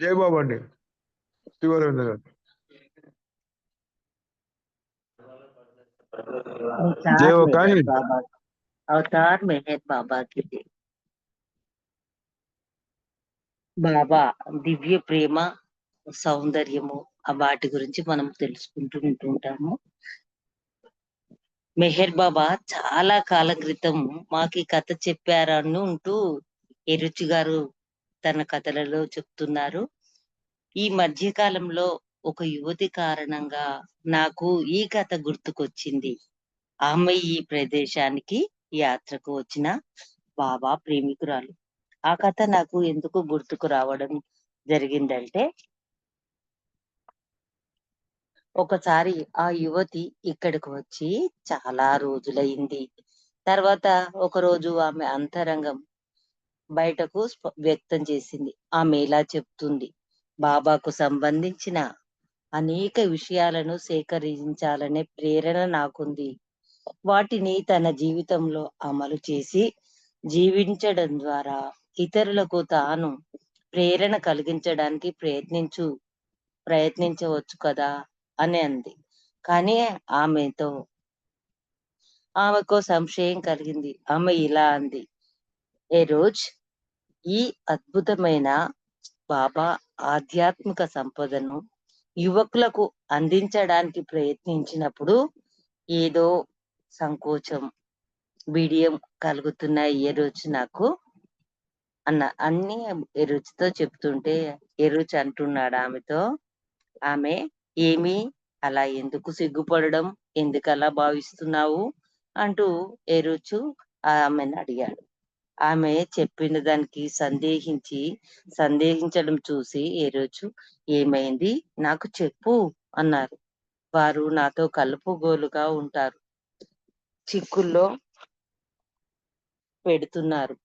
జయబాబు అండి శివరేంద్ర గారు अवतार जय हो मेहर काहिल। बाबा अवतार मेहर बाबा की जय బాబా దివ్య ప్రేమ సౌందర్యము ఆ వాటి గురించి మనం తెలుసుకుంటూ ఉంటుంటాము మెహర్ బాబా చాలా కాలం క్రితం మాకు ఈ కథ చెప్పారని ఉంటూ ఎరుచి గారు తన కథలలో చెప్తున్నారు. ఈ మధ్యకాలంలో ఒక యువతి కారణంగా నాకు ఈ కథ గుర్తుకొచ్చింది. ఆమె ఈ ప్రదేశానికి యాత్రకు వచ్చిన బాబా ప్రేమికురాలు. ఆ కథ నాకు ఎందుకు గుర్తుకు రావడం జరిగిందంటే ఒకసారి ఆ యువతి ఇక్కడికి వచ్చి చాలా రోజులైంది. తర్వాత ఒక రోజు ఆమె అంతరంగం బయటకు వ్యక్తం చేసింది. ఆమె ఇలా చెప్తుంది. బాబాకు సంబంధించిన అనేక విషయాలను సేకరించాలనే ప్రేరణ నాకుంది. వాటిని తన జీవితంలో అమలు చేసి జీవించడం ద్వారా ఇతరులకు తాను ప్రేరణ కలిగించడానికి ప్రయత్నించు ప్రయత్నించవచ్చు కదా అని అంది. కానీ ఆమెతో ఆమెకు సంశయం కలిగింది. ఆమె ఇలా అంది. ఏ రోజ్ ఈ అద్భుతమైన బాబా ఆధ్యాత్మిక సంపదను యువకులకు అందించడానికి ప్రయత్నించినప్పుడు ఏదో సంకోచం బిడియం కలుగుతున్నాయి ఏ రోజు నాకు. అన్న అన్ని ఎరుచితో చెప్తుంటే ఎరుచి అంటున్నాడు ఆమెతో. ఆమె ఏమి అలా ఎందుకు సిగ్గుపడడం? ఎందుకు అలా భావిస్తున్నావు? అంటూ ఎరుచు ఆమెను అడిగాడు. ఆమె చెప్పిన దానికి సందేహించి సందేహించడం చూసి ఏ రోజు ఏమైంది? నాకు చెప్పు అన్నారు. వారు నాతో కలుపుగోలుగా ఉంటారు. చిక్కుల్లో పెడుతున్నారు.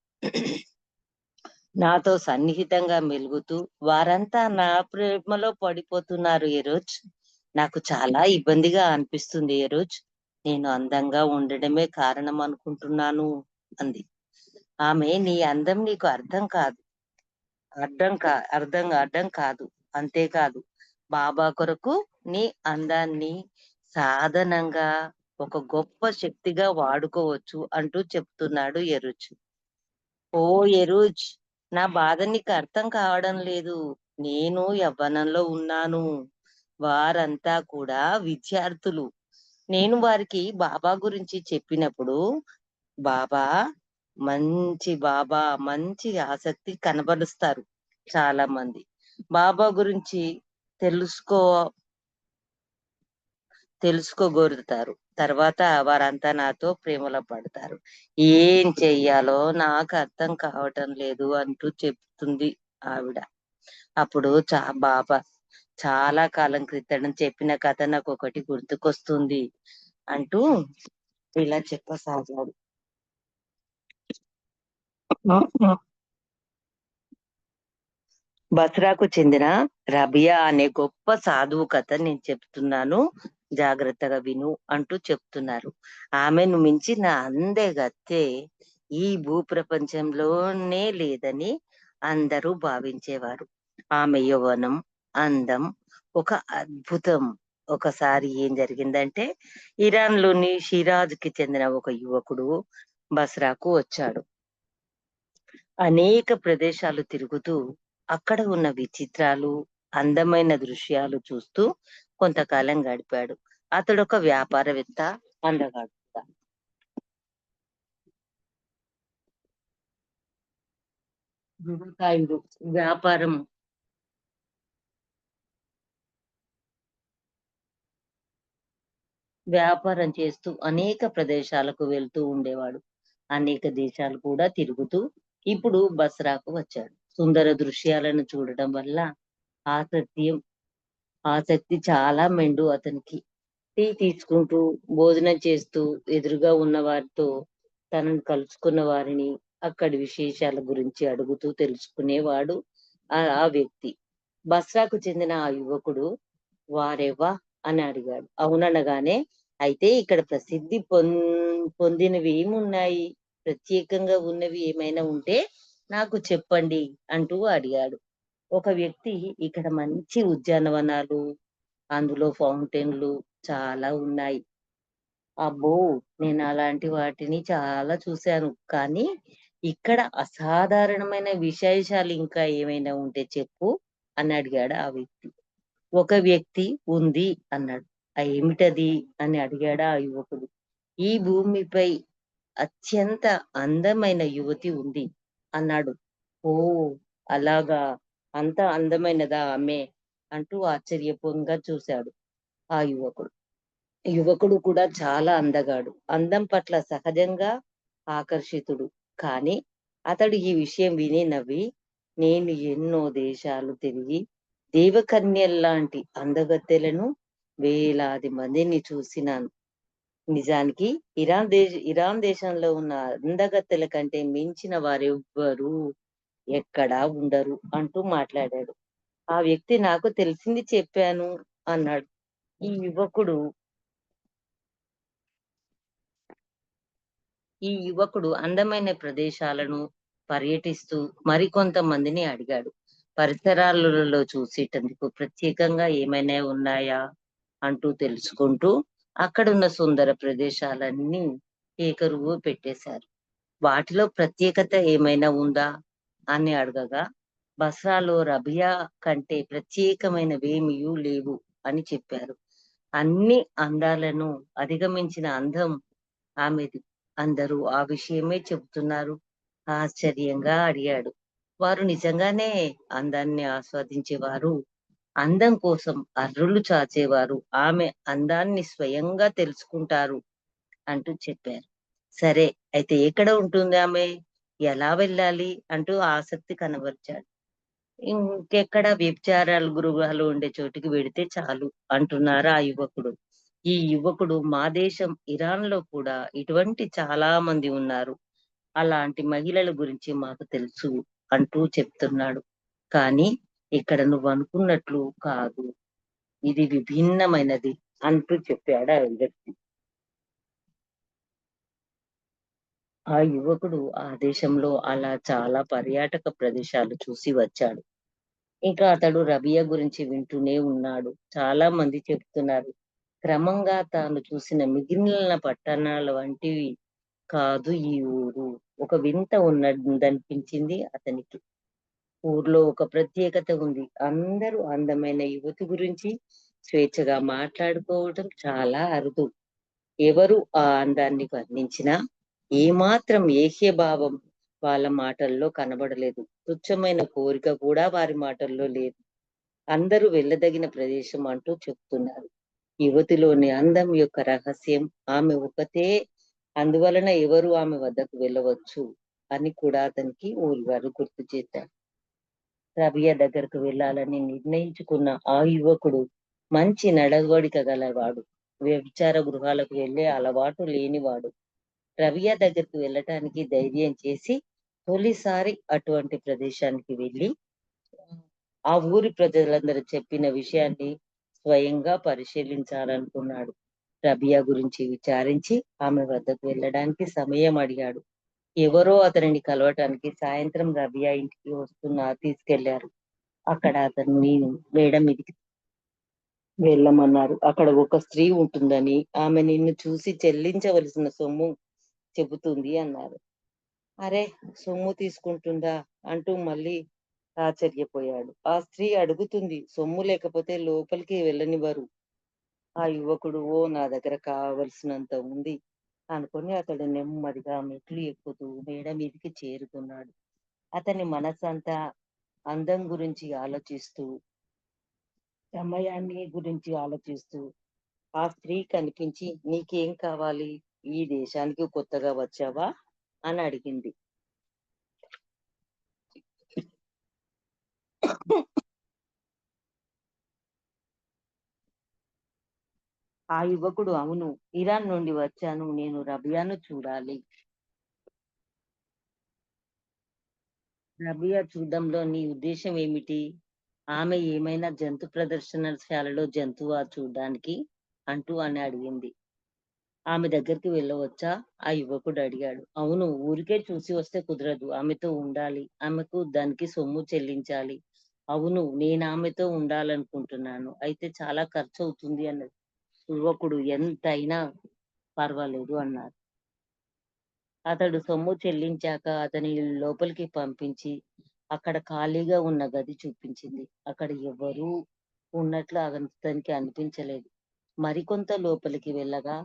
నాతో సన్నిహితంగా మెలుగుతూ వారంతా నా ప్రేమలో పడిపోతున్నారు ఏ రోజు? నాకు చాలా ఇబ్బందిగా అనిపిస్తుంది ఏ రోజు? నేను అందంగా ఉండడమే కారణం అనుకుంటున్నాను అంది. ఆమె నీ అందం నీకు అర్థం కాదు. అర్థం కా అర్థం అర్థం కాదు. అంతేకాదు బాబా కొరకు నీ అందాన్ని సాధనంగా ఒక గొప్ప శక్తిగా వాడుకోవచ్చు అంటూ చెప్తున్నాడు ఎరుజ్ ఓ ఎరుజ్ నా బాధ నీకు అర్థం కావడం లేదు. నేను యవ్వనంలో ఉన్నాను. వారంతా కూడా విద్యార్థులు. నేను వారికి బాబా గురించి చెప్పినప్పుడు బాబా మంచి బాబా మంచి ఆసక్తి కనబరుస్తారు చాలా మంది బాబా గురించి తెలుసుకో తెలుసుకోగోరుతారు. తర్వాత వారంతా నాతో ప్రేమలో పడతారు. ఏం చెయ్యాలో నాకు అర్థం కావటం లేదు అంటూ చెప్తుంది ఆవిడ. అప్పుడు చా బాబా చాలా కాలం క్రితం చెప్పిన కథ నాకు ఒకటి గుర్తుకొస్తుంది అంటూ ఇలా చెప్పసాగాడు. బస్రాకు చెందిన రబియా అనే గొప్ప సాధువు కథ నేను చెప్తున్నాను. జాగ్రత్తగా విను అంటూ చెప్తున్నారు. ఆమెను మించిన అందెగత్తె ఈ భూప్రపంచంలోనే లేదని అందరూ భావించేవారు. ఆమె యౌవనం అందం ఒక అద్భుతం. ఒకసారి ఏం జరిగిందంటే ఇరాన్లోని షిరాజ్కి చెందిన ఒక యువకుడు బస్రాకు వచ్చాడు. అనేక ప్రదేశాలు తిరుగుతూ అక్కడ ఉన్న విచిత్రాలు అందమైన దృశ్యాలు చూస్తూ కొంతకాలం గడిపాడు. అతడు ఒక వ్యాపారవేత్త అందగాడు వ్యాపారం. వ్యాపారం చేస్తూ అనేక ప్రదేశాలకు వెళ్తూ ఉండేవాడు. అనేక దేశాలు కూడా తిరుగుతూ ఇప్పుడు బస్రాకు వచ్చాడు. సుందర దృశ్యాలను చూడడం వల్ల ఆసక్తియం ఆసక్తి చాలా మెండు అతనికి. టీ తీసుకుంటూ భోజనం చేస్తూ ఎదురుగా ఉన్న వారితో తనను కలుసుకున్న వారిని అక్కడి విశేషాల గురించి అడుగుతూ తెలుసుకునేవాడు ఆ వ్యక్తి. బస్రాకు చెందిన ఆ యువకుడు వారేవా అని అడిగాడు. అవుననగానే అయితే ఇక్కడ ప్రసిద్ధి పొందినవి ఏమున్నాయి? ప్రత్యేకంగా ఉన్నవి ఏమైనా ఉంటే నాకు చెప్పండి అంటూ అడిగాడు. ఒక వ్యక్తి ఇక్కడ మంచి ఉద్యానవనాలు అందులో ఫౌంటైన్లు చాలా ఉన్నాయి. అబ్బో నేను అలాంటి వాటిని చాలా చూశాను. కానీ ఇక్కడ అసాధారణమైన విశేషాలు ఇంకా ఏమైనా ఉంటే చెప్పు అని అడిగాడు ఆ వ్యక్తి. ఒక వ్యక్తి ఉంది అన్నాడు. ఆ ఏమిటది? అని అడిగాడు ఆ యువకుడు. ఈ భూమిపై అత్యంత అందమైన యువతి ఉంది అన్నాడు. ఓ అలాగా? అంత అందమైనదా ఆమె? అంటూ ఆశ్చర్యపంగా చూశాడు ఆ యువకుడు. యువకుడు కూడా చాలా అందగాడు. అందం పట్ల సహజంగా ఆకర్షితుడు. కానీ అతడు ఈ విషయం విని నవ్వి నేను ఎన్నో దేశాలు తిరిగి దేవకన్యల్లాంటి అందగత్తెలను వేలాది మందిని చూసినాను. నిజానికి ఇరాన్ దేశ ఇరాన్ దేశంలో ఉన్న అందగత్తెల కంటే మించిన వారెవ్వరూ ఎక్కడా ఉండరు అంటూ మాట్లాడాడు. ఆ వ్యక్తి నాకు తెలిసింది చెప్పాను అన్నాడు. ఈ యువకుడు ఈ యువకుడు అందమైన ప్రదేశాలను పర్యటిస్తూ మరికొంతమందిని అడిగాడు. పరిసరాలలో చూసేటందుకు ప్రత్యేకంగా ఏమైనా ఉన్నాయా? అంటూ తెలుసుకుంటూ అక్కడున్న సుందర ప్రదేశాలన్నీ ఏకరువు పెట్టేశారు. వాటిలో ప్రత్యేకత ఏమైనా ఉందా? అని అడగగా బస్రాలో రబియా కంటే ప్రత్యేకమైనవేమియూ లేవు అని చెప్పారు. అన్ని అందాలను అధిగమించిన అందం ఆమెది. అందరూ ఆ విషయమే చెబుతున్నారు ఆశ్చర్యంగా అడిగాడు. వారు నిజంగానే అందాన్ని ఆస్వాదించేవారు అందం కోసం అర్రులు చాచేవారు. ఆమె అందాన్ని స్వయంగా తెలుసుకుంటారు అంటూ చెప్పారు. సరే అయితే ఎక్కడ ఉంటుంది ఆమె? ఎలా వెళ్ళాలి? అంటూ ఆసక్తి కనబరిచాడు. ఇంకెక్కడ వ్యభిచారాలు గృహాలు ఉండే చోటికి వెడితే చాలు అంటున్నారు ఆ యువకుడు. ఈ యువకుడు మా దేశం ఇరాన్లో కూడా ఇటువంటి చాలా మంది ఉన్నారు. అలాంటి మహిళల గురించి మాకు తెలుసు అంటూ చెప్తున్నాడు. కానీ ఇక్కడ నువ్వు అనుకున్నట్లు కాదు. ఇది విభిన్నమైనది అంటూ చెప్పాడు ఆ వ్యక్తి. ఆ యువకుడు ఆ దేశంలో అలా చాలా పర్యాటక ప్రదేశాలు చూసి వచ్చాడు. ఇంకా అతడు రబియా గురించి వింటూనే ఉన్నాడు. చాలా మంది చెప్తున్నారు క్రమంగా తాను చూసిన మిగిలిన పట్టణాల వంటివి కాదు ఈ ఊరు. ఒక వింత ఉన్నదనిపించింది అతనికి. ఊర్లో ఒక ప్రత్యేకత ఉంది. అందరూ అందమైన యువతి గురించి స్వేచ్ఛగా మాట్లాడుకోవటం చాలా అరుదు. ఎవరు ఆ అందాన్ని వర్ణించినా ఏమాత్రం ఏహ్య భావం వాళ్ళ మాటల్లో కనబడలేదు. తుచ్చమైన కోరిక కూడా వారి మాటల్లో లేదు. అందరూ వెళ్ళదగిన ప్రదేశం అంటూ చెప్తున్నారు. యువతిలోని అందం యొక్క రహస్యం ఆమె ఒకతే అందువలన ఎవరు ఆమె వద్దకు వెళ్ళవచ్చు అని కూడా అతనికి ఊరి వారు గుర్తు చేశారు. రబియా దగ్గరకు వెళ్ళాలని నిర్ణయించుకున్న ఆ యువకుడు మంచి నడవడిక గలవాడు. వ్యభిచార గృహాలకు వెళ్ళే అలవాటు లేనివాడు. రవియా దగ్గరికి వెళ్ళటానికి ధైర్యం చేసి తొలిసారి అటువంటి ప్రదేశానికి వెళ్ళి ఆ ఊరి ప్రజలందరూ చెప్పిన విషయాన్ని స్వయంగా పరిశీలించాలనుకున్నాడు. రబియా గురించి విచారించి ఆమె వద్దకు వెళ్ళడానికి సమయం అడిగాడు. ఎవరో అతనిని కలవటానికి సాయంత్రం రవియా ఇంటికి వస్తున్నా తీసుకెళ్ళారు. అక్కడ అతన్ని వేయడం మీదకి వెళ్ళమన్నారు. అక్కడ ఒక స్త్రీ ఉంటుందని ఆమె నిన్ను చూసి చెల్లించవలసిన సొమ్ము చెబుతుంది అన్నారు. అరే సొమ్ము తీసుకుంటుందా అంటూ మళ్ళీ ఆశ్చర్యపోయాడు. ఆ స్త్రీ అడుగుతుంది సొమ్ము లేకపోతే లోపలికి వెళ్ళనివ్వరు. ఆ యువకుడు ఓ నా దగ్గర కావలసినంత ఉంది. అనుకుని అతడు నెమ్మదిగా మెట్లు ఎక్కుతూ మేడ మీదకి చేరుకున్నాడు. అతని మనసంతా అందం గురించి ఆలోచిస్తూ సమయాన్ని గురించి ఆలోచిస్తూ ఆ స్త్రీ కనిపించి నీకేం కావాలి? ఈ దేశానికి కొత్తగా వచ్చావా? అని అడిగింది. ఆ యువకుడు అవును ఇరాన్ నుండి వచ్చాను నేను రబియాను చూడాలి. రబియా చూడంలో నీ ఉద్దేశం ఏమిటి? ఆమె ఏమైనా జంతు ప్రదర్శనశాలలో జంతువా చూడడానికి? అంటూ అని అడిగింది. ఆమె దగ్గరికి వెళ్ళవచ్చా? ఆ యువకుడు అడిగాడు. అవును ఊరికే చూసి వస్తే కుదరదు. ఆమెతో ఉండాలి. ఆమెకు దానికి సొమ్ము చెల్లించాలి. అవును నేను ఆమెతో ఉండాలనుకుంటున్నాను. అయితే చాలా ఖర్చు అవుతుంది అన్నది. యువకుడు ఎంతైనా పర్వాలేదు అన్నారు. అతడు సొమ్ము చెల్లించాక అతని లోపలికి పంపించి అక్కడ ఖాళీగా ఉన్న గది చూపించింది. అక్కడ ఎవరూ ఉన్నట్లు అతనికి అనిపించలేదు. మరికొంత లోపలికి వెళ్ళగా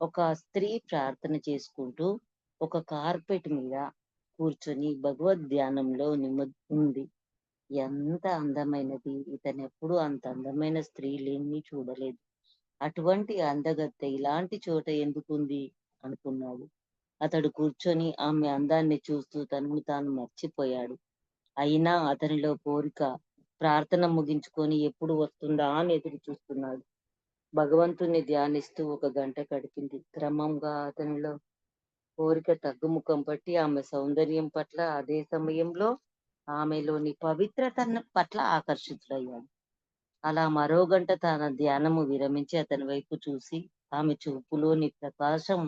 ఒక స్త్రీ ప్రార్థన చేసుకుంటూ ఒక కార్పెట్ మీద కూర్చొని భగవద్ ధ్యానంలో నిమ ఉంది. ఎంత అందమైనది ఇతనెప్పుడు అంత అందమైన స్త్రీ లేని చూడలేదు. అటువంటి అందగత్తె ఇలాంటి చోట ఎందుకుంది అనుకున్నాడు. అతడు కూర్చొని ఆమె అందాన్ని చూస్తూ తనను తాను మర్చిపోయాడు. అయినా అతనిలో కోరిక ప్రార్థన ముగించుకొని ఎప్పుడు వస్తుందా అని ఎదురు చూస్తున్నాడు. భగవంతుణ్ణి ధ్యానిస్తూ ఒక గంట గడిపింది. క్రమంగా అతనిలో కోరిక తగ్గుముఖం పట్టి ఆమె సౌందర్యం పట్ల అదే సమయంలో ఆమెలోని పవిత్రత పట్ల ఆకర్షితుడయ్యాడు. అలా మరో గంట తన ధ్యానము విరమించి అతని వైపు చూసి ఆమె చూపులోని ప్రకాశం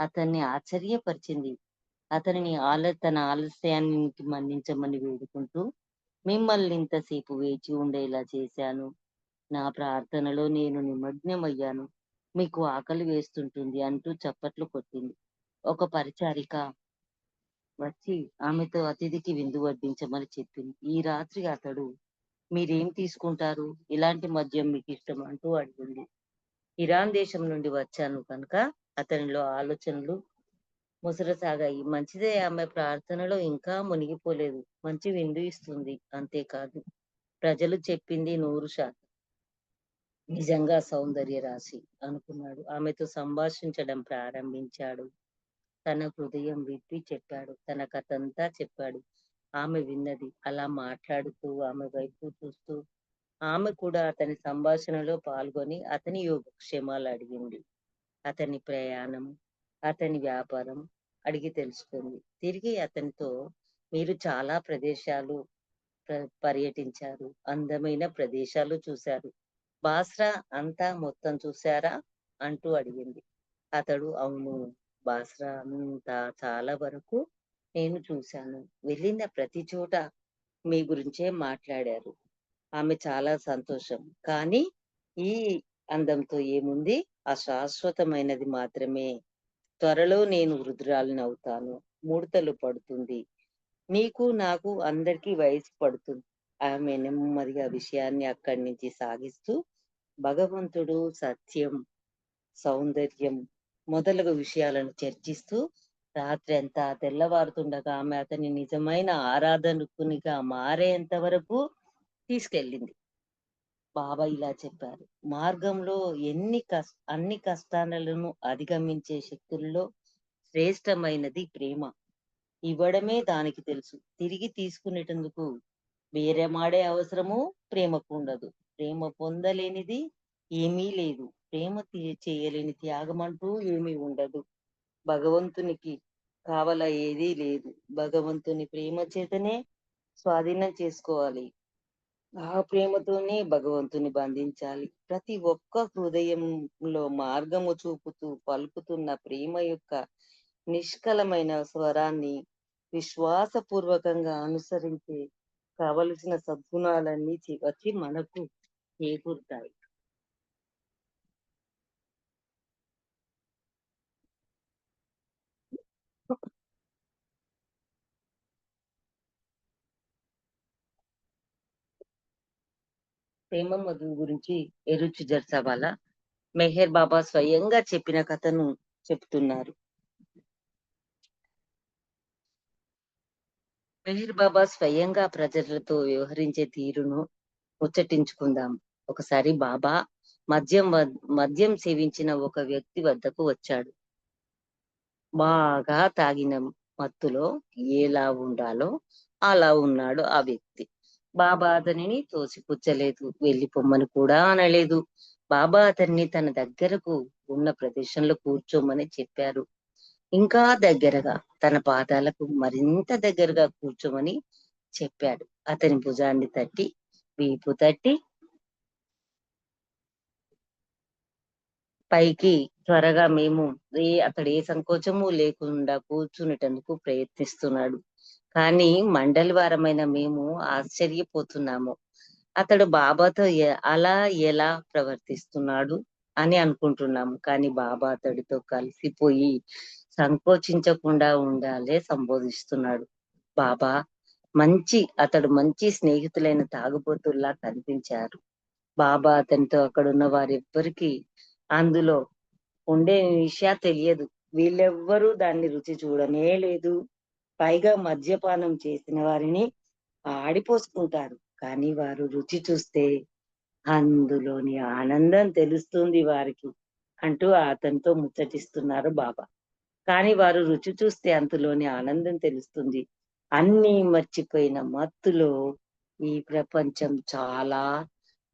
అతన్ని ఆశ్చర్యపరిచింది. అతనిని ఆల తన ఆలస్యానికి మన్నించమని వేడుకుంటూ మిమ్మల్ని ఇంతసేపు వేచి ఉండేలా చేశాను. నా ప్రార్థనలో నేను నిమగ్నమయ్యాను. మీకు ఆకలి వేస్తుంటుంది అంటూ చప్పట్లు కొట్టింది. ఒక పరిచారిక వచ్చి ఆమెతో అతిథికి విందు వడ్డించమని చెప్పింది. ఈ రాత్రి అతడు మీరేం తీసుకుంటారు? ఇలాంటి మద్యం మీకు ఇష్టం అంటూ అడిగింది ఇరాన్ దేశం నుండి వచ్చాను కనుక అతనిలో ఆలోచనలు ముసరసాగాయి. మంచిదే ఆమె ప్రార్థనలో ఇంకా మునిగిపోలేదు. మంచి విందు ఇస్తుంది. అంతేకాదు ప్రజలు చెప్పింది నూరు శాతం. నిజంగా సౌందర్య రాశి అనుకున్నాడు. ఆమెతో సంభాషించడం ప్రారంభించాడు. తన హృదయం విప్పి చెప్పాడు. తన కథంతా చెప్పాడు. ఆమె విన్నది. అలా మాట్లాడుతూ ఆమె వైపు చూస్తూ ఆమె కూడా అతని సంభాషణలో పాల్గొని అతని యోగక్షేమాలు అడిగింది. అతని ప్రయాణం అతని వ్యాపారం అడిగి తెలుసుకుంది. తిరిగి అతనితో మీరు చాలా ప్రదేశాలు పర్యటించారు. అందమైన ప్రదేశాలు చూశారు. బాస్రా అంతా మొత్తం చూశారా? అంటూ అడిగింది. అతడు అవును బాస్రా అంతా చాలా వరకు నేను చూశాను. వెళ్ళిన ప్రతి చోట మీ గురించే మాట్లాడారు. ఆమె చాలా సంతోషం. కానీ ఈ అందంతో ఏముంది? అశాశ్వతమైనది మాత్రమే. త్వరలో నేను వృద్ధురాలిని అవుతాను. ముడతలు పడుతుంది. నీకు నాకు అందరికీ వయసు పడుతుంది. ఆమె నెమ్మదిగా విషయాన్ని అక్కడి నుంచి సాగిస్తూ భగవంతుడు సత్యం సౌందర్యం మొదలగు విషయాలను చర్చిస్తూ రాత్రి అంతా తెల్లవారుతుండగా ఆమె అతని నిజమైన ఆరాధనకునిగా మారేంత వరకు తీసుకెళ్ళింది. బాబా ఇలా చెప్పారు. మార్గంలో ఎన్ని కష్ట అన్ని కష్టాలను అధిగమించే శక్తుల్లో శ్రేష్టమైనది ప్రేమ. ఇవ్వడమే దానికి తెలుసు. తిరిగి తీసుకునేటందుకు వేరే మాడే అవసరము ప్రేమకు ఉండదు. ప్రేమ పొందలేనిది ఏమీ లేదు. ప్రేమ చేయలేని త్యాగం అంటూ ఏమీ ఉండదు. భగవంతునికి కావల ఏదీ లేదు. భగవంతుని ప్రేమ చేతనే స్వాధీనం చేసుకోవాలి. ఆ ప్రేమతోనే భగవంతుని బంధించాలి. ప్రతి ఒక్క హృదయంలో మార్గము చూపుతూ పలుకుతున్న ప్రేమ యొక్క నిష్కలమైన స్వరాన్ని విశ్వాసపూర్వకంగా అనుసరించే కావలసిన సద్గుణాలన్నీ వచ్చి మనకు చేకూరుతాయి. ప్రేమ మధువు గురించి ఎరుచి జర్సవాల? మెహర్ బాబా స్వయంగా చెప్పిన కథను చెప్తున్నారు. మెహర్ బాబా స్వయంగా ప్రజలతో వ్యవహరించే తీరును ముచ్చటించుకుందాం. ఒకసారి బాబా మద్యం మద్యం సేవించిన ఒక వ్యక్తి వద్దకు వచ్చాడు. బాగా తాగిన మత్తులో ఎలా ఉండాలో అలా ఉన్నాడు ఆ వ్యక్తి. బాబా అతనిని తోసిపుచ్చలేదు వెళ్ళిపోమ్మని కూడా అనలేదు. బాబా అతన్ని తన దగ్గరకు ఉన్న ప్రదేశంలో కూర్చోమని చెప్పారు. ఇంకా దగ్గరగా తన పాదాలకు మరింత దగ్గరగా కూర్చోమని చెప్పాడు. అతని భుజాన్ని తట్టి వీపు తట్టి పైకి త్వరగా మేము ఏ అతడు ఏ సంకోచము లేకుండా కూర్చునేటందుకు ప్రయత్నిస్తున్నాడు. కానీ మండలి వారమైన మేము ఆశ్చర్యపోతున్నాము. అతడు బాబాతో అలా ఎలా ప్రవర్తిస్తున్నాడు అని అనుకుంటున్నాము. కానీ బాబా అతడితో కలిసిపోయి సంకోచించకుండా ఉండాలే సంబోధిస్తున్నాడు. బాబా మంచి అతడు మంచి స్నేహితులైన తాగుబోతుల్లా కనిపించారు. బాబా అతనితో అక్కడ ఉన్న వారెవ్వరికి అందులో ఉండే విషయా తెలియదు. వీళ్ళెవ్వరూ దాన్ని రుచి చూడనే లేదు. పైగా మద్యపానం చేసిన వారిని ఆడిపోసుకుంటారు కానీ వారు రుచి చూస్తే అందులోని ఆనందం తెలుస్తుంది వారికి అంటూ అతనితో ముచ్చటిస్తున్నారు బాబా. కానీ వారు రుచి చూస్తే అందులోని ఆనందం తెలుస్తుంది. అన్ని మర్చిపోయిన మత్తులో ఈ ప్రపంచం చాలా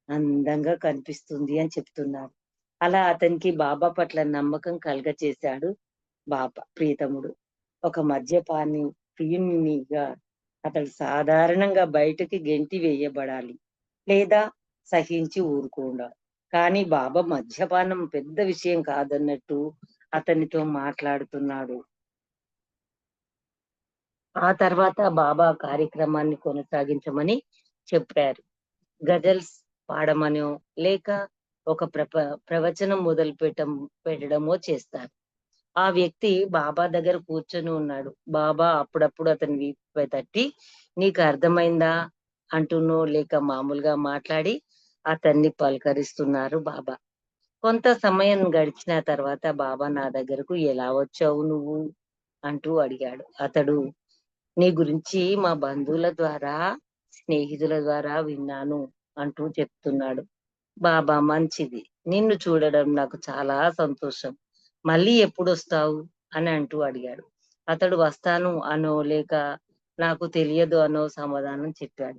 అందంగా కనిపిస్తుంది అని చెప్తున్నారు. అలా అతనికి బాబా పట్ల నమ్మకం కలగ చేశాడు బాబా ప్రీతముడు ఒక మద్యపాన్ని ప్రియునిగా అతడు సాధారణంగా బయటకి గెంటి వేయబడాలి లేదా సహించి ఊరుకుండా కానీ బాబా మద్యపానం పెద్ద విషయం కాదన్నట్టు అతనితో మాట్లాడుతున్నాడు. ఆ తర్వాత బాబా కార్యక్రమాన్ని కొనసాగించమని చెప్పారు. గజల్స్ పాడమనో లేక ఒక ప్రప ప్రవచనం మొదలు పెట్టం పెట్టడమో చేస్తారు. ఆ వ్యక్తి బాబా దగ్గర కూర్చొని ఉన్నాడు. బాబా అప్పుడప్పుడు అతని వీపుపై తట్టి నీకు అర్థమైందా? అంటున్నో లేక మామూలుగా మాట్లాడి అతన్ని పలకరిస్తున్నారు బాబా. కొంత సమయం గడిచిన తర్వాత బాబా నా దగ్గరకు ఎలా వచ్చావు నువ్వు? అంటూ అడిగాడు. అతడు నీ గురించి మా బంధువుల ద్వారా స్నేహితుల ద్వారా విన్నాను అంటూ చెప్తున్నాడు. బాబా మంచిది. నిన్ను చూడడం నాకు చాలా సంతోషం. మళ్ళీ ఎప్పుడు వస్తావు అని అంటూ అడిగాడు. అతడు వస్తాను అనో లేక నాకు తెలియదు అనో సమాధానం చెప్పాడు.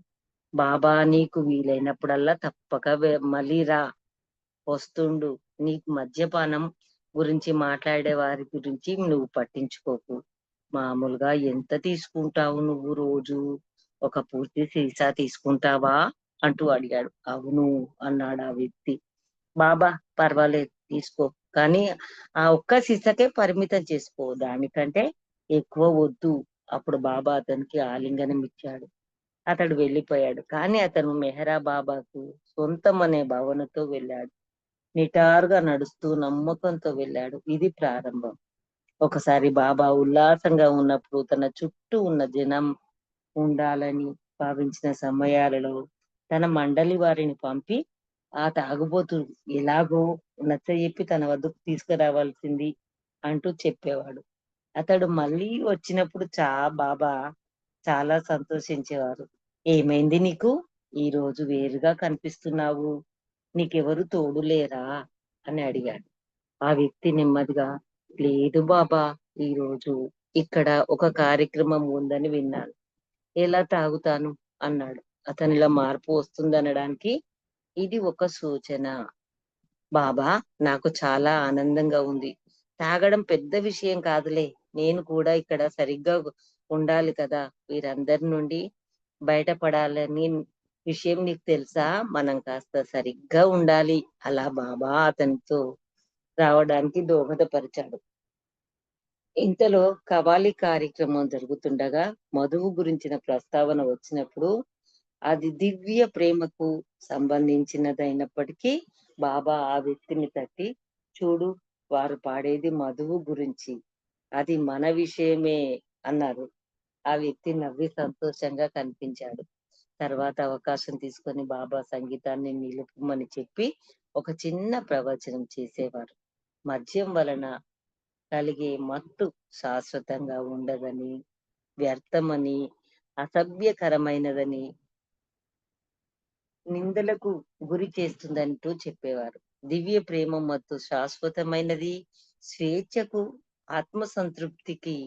బాబా నీకు వీలైనప్పుడల్లా తప్పక మళ్ళీ రా. వస్తుండు. నీకు మద్యపానం గురించి మాట్లాడే వారి గురించి నువ్వు పట్టించుకోకు. మామూలుగా ఎంత తీసుకుంటావు నువ్వు రోజు? ఒక పూర్తి సీసా తీసుకుంటావా? అంటూ అడిగాడు. అవును అన్నాడు ఆ వ్యక్తి. బాబా పర్వాలేదు తీసుకో. కానీ ఆ ఒక్క సీసాకే పరిమితం చేసుకో దానికంటే ఎక్కువ వద్దు. అప్పుడు బాబా అతనికి ఆలింగనం ఇచ్చాడు. అతడు వెళ్ళిపోయాడు. కానీ అతను మెహరా బాబాకు సొంతం అనే భావనతో వెళ్ళాడు. నిటారుగా నడుస్తూ నమ్మకంతో వెళ్ళాడు. ఇది ప్రారంభం. ఒకసారి బాబా ఉల్లాసంగా ఉన్నప్పుడు తన చుట్టూ ఉన్న జనం ఉండాలని భావించిన సమయాలలో తన మండలి వారిని పంపి ఆ తాగుబోతు ఎలాగో నచ్చ చెప్పి తన వద్దకు తీసుకురావాల్సింది అంటూ చెప్పేవాడు. అతడు మళ్ళీ వచ్చినప్పుడు చా బాబా చాలా సంతోషించేవారు. ఏమైంది నీకు? ఈ రోజు వేరుగా కనిపిస్తున్నావు. నీకెవరు తోడు లేరా? అని అడిగాడు. ఆ వ్యక్తి నెమ్మదిగా లేదు బాబా ఈ రోజు ఇక్కడ ఒక కార్యక్రమం ఉందని విన్నాను. ఎలా తాగుతాను? అన్నాడు. అతనిలో మార్పు వస్తుందనడానికి ఇది ఒక సూచన. బాబా నాకు చాలా ఆనందంగా ఉంది. తాగడం పెద్ద విషయం కాదులే. నేను కూడా ఇక్కడ సరిగ్గా ఉండాలి కదా. వీరందరి నుండి బయటపడాలని విషయం నీకు తెలుసా? మనం కాస్త సరిగ్గా ఉండాలి. అలా బాబా అతనితో రావడానికి దోహదపరిచాడు. ఇంతలో కవాలి కార్యక్రమం జరుగుతుండగా మధువు గురించిన ప్రస్తావన వచ్చినప్పుడు అది దివ్య ప్రేమకు సంబంధించినదైనప్పటికీ బాబా ఆ వ్యక్తిని తట్టి చూడు వారు పాడేది మధువు గురించి. అది మన విషయమే అన్నారు. ఆ వ్యక్తి నవ్వి సంతోషంగా కనిపించాడు. తర్వాత అవకాశం తీసుకొని బాబా సంగీతాన్ని నిలుపుమని చెప్పి ఒక చిన్న ప్రవచనం చేసేవారు. మద్యం వలన కలిగే మత్తు శాశ్వతంగా ఉండదని వ్యర్థమని అసభ్యకరమైనదని నిందలకు గురి చేస్తుందంటూ చెప్పేవారు. దివ్య ప్రేమ మత్తు శాశ్వతమైనది. స్వేచ్ఛకు ఆత్మ సంతృప్తికి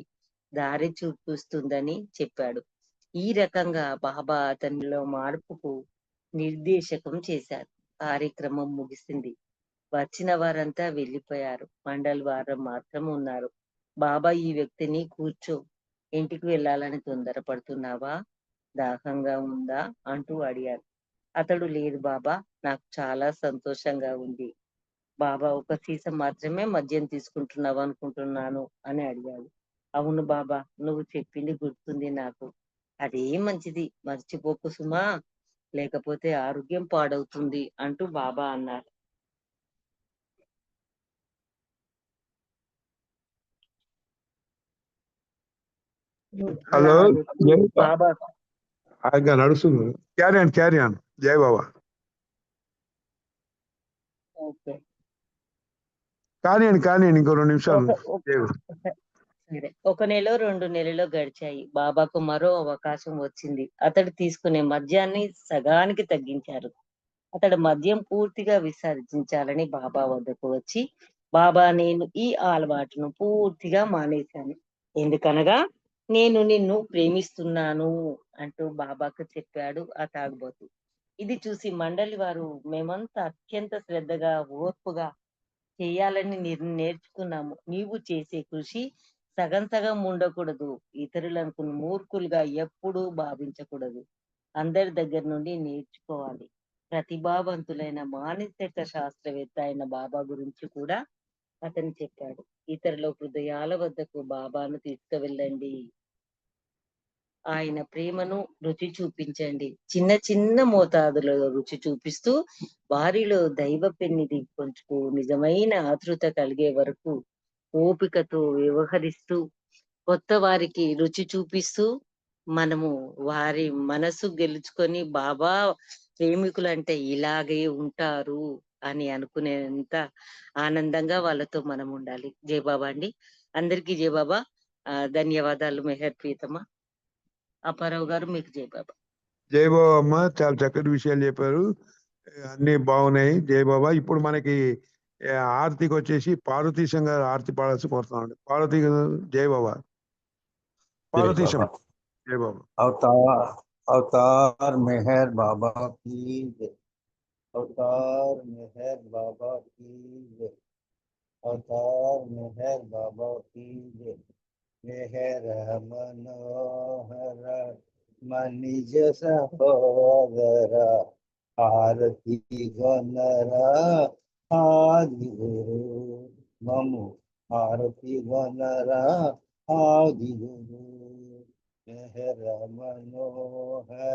దారి చూపిస్తుందని చెప్పాడు. ఈ రకంగా బాబా అతనిలో మార్పుకు నిర్దేశకం చేశారు. కార్యక్రమం ముగిసింది. వచ్చిన వారంతా వెళ్ళిపోయారు. మండల్ వారం మాత్రం ఉన్నారు. బాబా ఈ వ్యక్తిని కూర్చో. ఇంటికి వెళ్ళాలని తొందరపడుతున్నావా? దాహంగా ఉందా? అంటూ అడిగారు. అతడు లేదు బాబా నాకు చాలా సంతోషంగా ఉంది. బాబా ఒక సీసా మాత్రమే మద్యం తీసుకుంటున్నావు అనుకుంటున్నాను అని అడిగాడు. అవును బాబా నువ్వు చెప్పింది గుర్తుంది నాకు. అదే మంచిది. మర్చిపోకు సుమా. లేకపోతే ఆరోగ్యం పాడవుతుంది అంటూ బాబా అన్నారు. హలో బాబా. నడుస్తుంది క్యారీ ఆన్ క్యారీ ఆన్. జై బాబా. కానివ్వండి కానివ్వండి ఇంకో రెండు నిమిషాలు. సరే. ఒక నెల రెండు నెలలు గడిచాయి. బాబాకు మరో అవకాశం వచ్చింది. అతడు తీసుకునే మద్యాన్ని సగానికి తగ్గించారు. అతడు మద్యం పూర్తిగా విసర్జించాలని బాబా వద్దకు వచ్చి బాబా నేను ఈ అలవాటును పూర్తిగా మానేశాను. ఎందుకనగా నేను నిన్ను ప్రేమిస్తున్నాను అంటూ బాబాకు చెప్పాడు ఆ తాగుబోతు. ఇది చూసి మండలి వారు మేమంతా అత్యంత శ్రద్ధగా ఓర్పుగా చేయాలని నేర్చుకున్నాము. నీవు చేసే కృషి సగం సగం ఉండకూడదు. ఇతరులకు మూర్ఖులుగా ఎప్పుడూ భావించకూడదు. అందరి దగ్గర నుండి నేర్చుకోవాలి. ప్రతిభావంతులైన మానసిక శాస్త్రవేత్త అయిన బాబా గురించి కూడా అతను చెప్పాడు. ఇతరుల హృదయాల వద్దకు బాబాను తీసుకువెళ్ళండి. ఆయన ప్రేమను రుచి చూపించండి. చిన్న చిన్న మోతాదులో రుచి చూపిస్తూ వారిలో దైవ పెన్నిది కొంచెం నిజమైన ఆతృత కలిగే వరకు ఓపికతో వ్యవహరిస్తూ కొత్త వారికి రుచి చూపిస్తూ మనము వారి మనసు గెలుచుకొని బాబా ప్రేమికులంటే ఇలాగే ఉంటారు అని అనుకునేంత ఆనందంగా వాళ్ళతో మనం ఉండాలి. జయబాబా అండి. అందరికీ జై బాబా ఆ, ధన్యవాదాలు మెహర్ ప్రీతమా అప్పారావు గారు మీకు జై బాబా జై బాబా అమ్మ చాలా చక్కటి విషయాలు చెప్పారు అన్ని బాగున్నాయి జై బాబా ఇప్పుడు మనకి ఏ, ఆరతికి వచ్చేసి పార్వతీశం గారు ఆరతి పాడాల్సి కోరుతున్నాం పార్వతీ గారు జై బాబా పార్వతీశం बाबा। జై బాబా अवतार अवतार मेहर बाबा की जय अवतार मेहर बाबा की जय अवतार मेहर बाबा की जय मेहर मनोहर मनिज सहोदर, आरती गणरा, आदि गुरु, ममु, आरती गणरा, आदि गुरु मेहर मनोहर